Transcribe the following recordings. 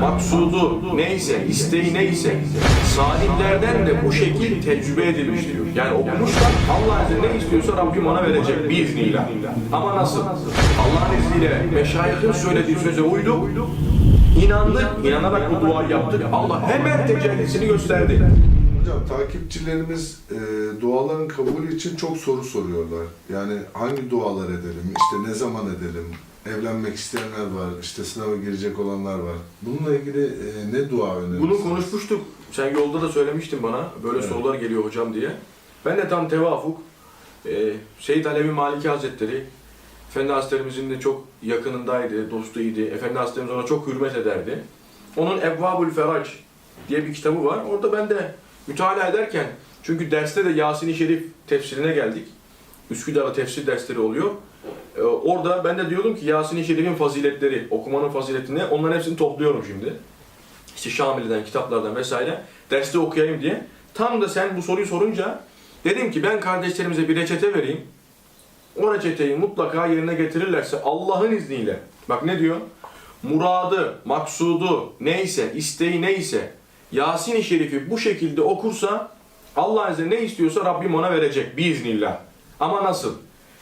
maksudu neyse, isteği neyse salihlerden de bu şekil tecrübe edilmiş diyor. Yani okumuşlar Allah izniyle ne istiyorsa Rabbim ona verecek biiznillah. Ama nasıl? Allah'ın izniyle meşayihin söylediği söze uyduk, inandık, inanarak bu duayı yaptık. Allah hemen tecellisini gösterdi. Hocam takipçilerimiz e, duaların kabulü için çok soru soruyorlar. Yani hangi dualar edelim, işte ne zaman edelim, evlenmek isteyenler var, işte sınava girecek olanlar var. Bununla ilgili e, ne dua önerirsin? Bunu konuşmuştuk. Sen yolda da söylemiştin bana. Böyle Evet. sorular geliyor hocam diye. Ben de tam tevafuk. E, Seyyid Alevi Maliki Hazretleri Efendi Hazretlerimizin de çok yakınındaydı, dostuydu. Efendi Hazretlerimiz ona çok hürmet ederdi. Onun Evvabul Ferac diye bir kitabı var. Orada ben de mütalaa ederken, çünkü derste de Yasin-i Şerif tefsirine geldik. Üsküdar'da tefsir dersleri oluyor. Ee, orada ben de diyordum ki Yasin-i Şerif'in faziletleri, okumanın faziletini, onların hepsini topluyorum şimdi. İşte Şamili'den, kitaplardan vesaire derste okuyayım diye. Tam da sen bu soruyu sorunca dedim ki ben kardeşlerimize bir reçete vereyim. O reçeteyi mutlaka yerine getirirlerse Allah'ın izniyle, bak ne diyor? Muradı, maksudu neyse, isteği neyse, Yasin-i Şerif'i bu şekilde okursa Allah izniyle ne istiyorsa Rabbim ona verecek biiznillah. Ama nasıl?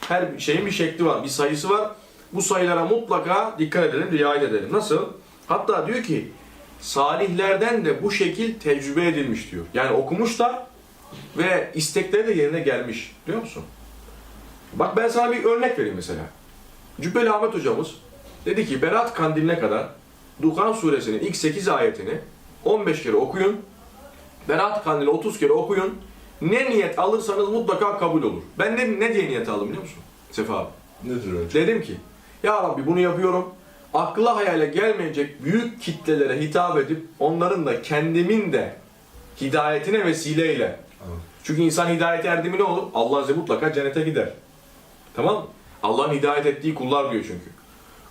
Her şeyin bir şekli var, bir sayısı var. Bu sayılara mutlaka dikkat edelim, riayet edelim. Nasıl? Hatta diyor ki, salihlerden de bu şekil tecrübe edilmiş diyor. Yani okumuşlar ve istekleri de yerine gelmiş. Biliyor musun? Bak ben sana bir örnek vereyim mesela. Cübbeli Ahmet hocamız dedi ki Berat Kandili'ne kadar Dukan suresinin ilk 8 ayetini 15 kere okuyun. Berat Kandili 30 kere okuyun. Ne niyet alırsanız mutlaka kabul olur. Ben ne, ne diye niyet aldım biliyor musun? Sefa abi. Nedir hocam? Dedim ki ya Rabbi bunu yapıyorum. Akla hayale gelmeyecek büyük kitlelere hitap edip onların da kendimin de hidayetine vesileyle. Evet. Çünkü insan hidayet erdi mi ne olur? Allah size mutlaka cennete gider. Tamam mı? Allah'ın hidayet ettiği kullar diyor çünkü.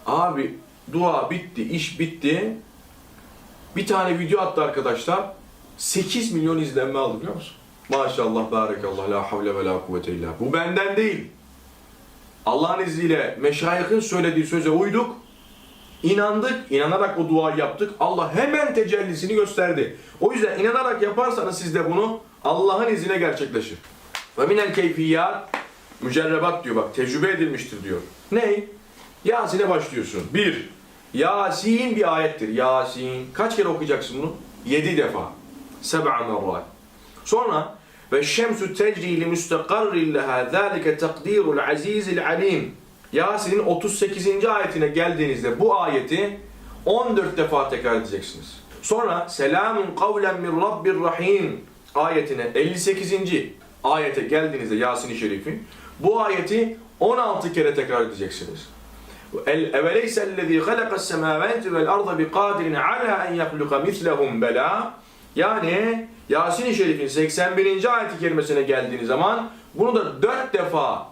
Abi dua bitti, iş bitti. Bir tane video attı arkadaşlar. 8 milyon izlenme aldı biliyor musun? Maşallah, barakallah, la havle ve la kuvvete illa. Bu benden değil. Allah'ın izniyle meşayihin söylediği söze uyduk. İnandık, inanarak o duayı yaptık. Allah hemen tecellisini gösterdi. O yüzden inanarak yaparsanız siz de bunu Allah'ın izniyle gerçekleşir. Ve minel keyfiyat mücerrebat diyor bak tecrübe edilmiştir diyor. Ne? Yasin'e başlıyorsun. Bir, Yasin bir ayettir. Yasin. Kaç kere okuyacaksın bunu? Yedi defa. Seb'a merrat. Sonra ve şemsu tecri li müstakarrin leha zâlike takdirul azizil alim. Yasin'in 38. ayetine geldiğinizde bu ayeti 14 defa tekrar edeceksiniz. Sonra selamun kavlen min rabbir rahim ayetine 58. ayete geldiğinizde Yasin-i Şerif'in bu ayeti 16 kere tekrar edeceksiniz. اَوَلَيْسَ الَّذ۪ي خَلَقَ السَّمَاوَاتِ وَالْاَرْضَ بِقَادِرٍ عَلَى اَنْ يَخْلُقَ مِثْلَهُمْ بَلَا Yani Yasin-i Şerif'in 81. ayeti kerimesine geldiğiniz zaman bunu da 4 defa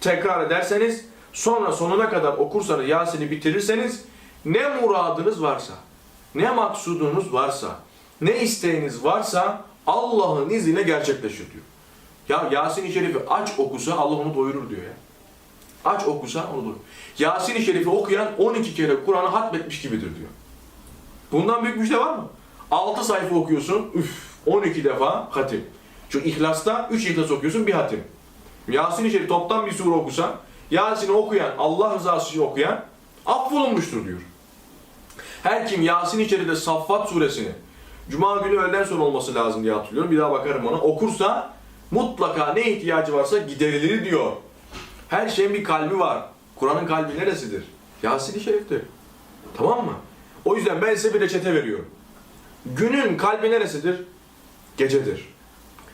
tekrar ederseniz sonra sonuna kadar okursanız Yasin'i bitirirseniz ne muradınız varsa ne maksudunuz varsa ne isteğiniz varsa Allah'ın izniyle gerçekleşir diyor. Ya Yasin-i Şerif'i aç okusa Allah onu doyurur diyor ya. Aç okusa doyurur. Yasin-i Şerif'i okuyan 12 kere Kur'an'ı hatmetmiş gibidir diyor. Bundan büyük müjde var mı? 6 sayfa okuyorsun, üf 12 defa hatim. Şu İhlas'ta 3 İhlas okuyorsun, bir hatim. Yasin-i Şerif toptan bir sure okusan, Yasin'i okuyan, Allah rızası için okuyan affolunmuştur diyor. Her kim Yasin-i Şerif'te Saffat suresini Cuma günü öğleden sonra olması lazım diye hatırlıyorum. Bir daha bakarım ona. Okursa mutlaka ne ihtiyacı varsa giderilir diyor. Her şeyin bir kalbi var. Kur'an'ın kalbi neresidir? Yasin-i Şerif'tir. Tamam mı? O yüzden ben size bir reçete veriyorum. Günün kalbi neresidir? Gecedir.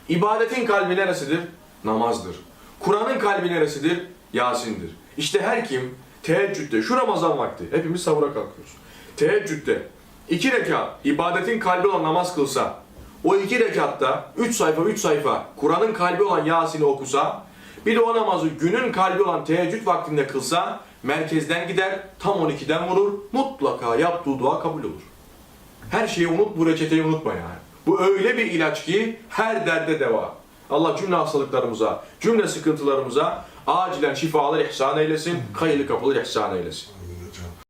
İbadetin kalbi neresidir? Namazdır. Kur'an'ın kalbi neresidir? Yasin'dir. İşte her kim teheccüde, şu Ramazan vakti, hepimiz sahura kalkıyoruz. Teheccüde iki rekat ibadetin kalbi olan namaz kılsa, o iki rekatta üç sayfa üç sayfa Kur'an'ın kalbi olan Yasin'i okusa, bir de o namazı günün kalbi olan teheccüd vaktinde kılsa, merkezden gider, tam 12'den vurur, mutlaka yaptığı dua kabul olur. Her şeyi unut, bu reçeteyi unutma yani. Bu öyle bir ilaç ki her derde deva. Allah cümle hastalıklarımıza, cümle sıkıntılarımıza acilen şifalar ihsan eylesin, hayırlı kapılar ihsan eylesin.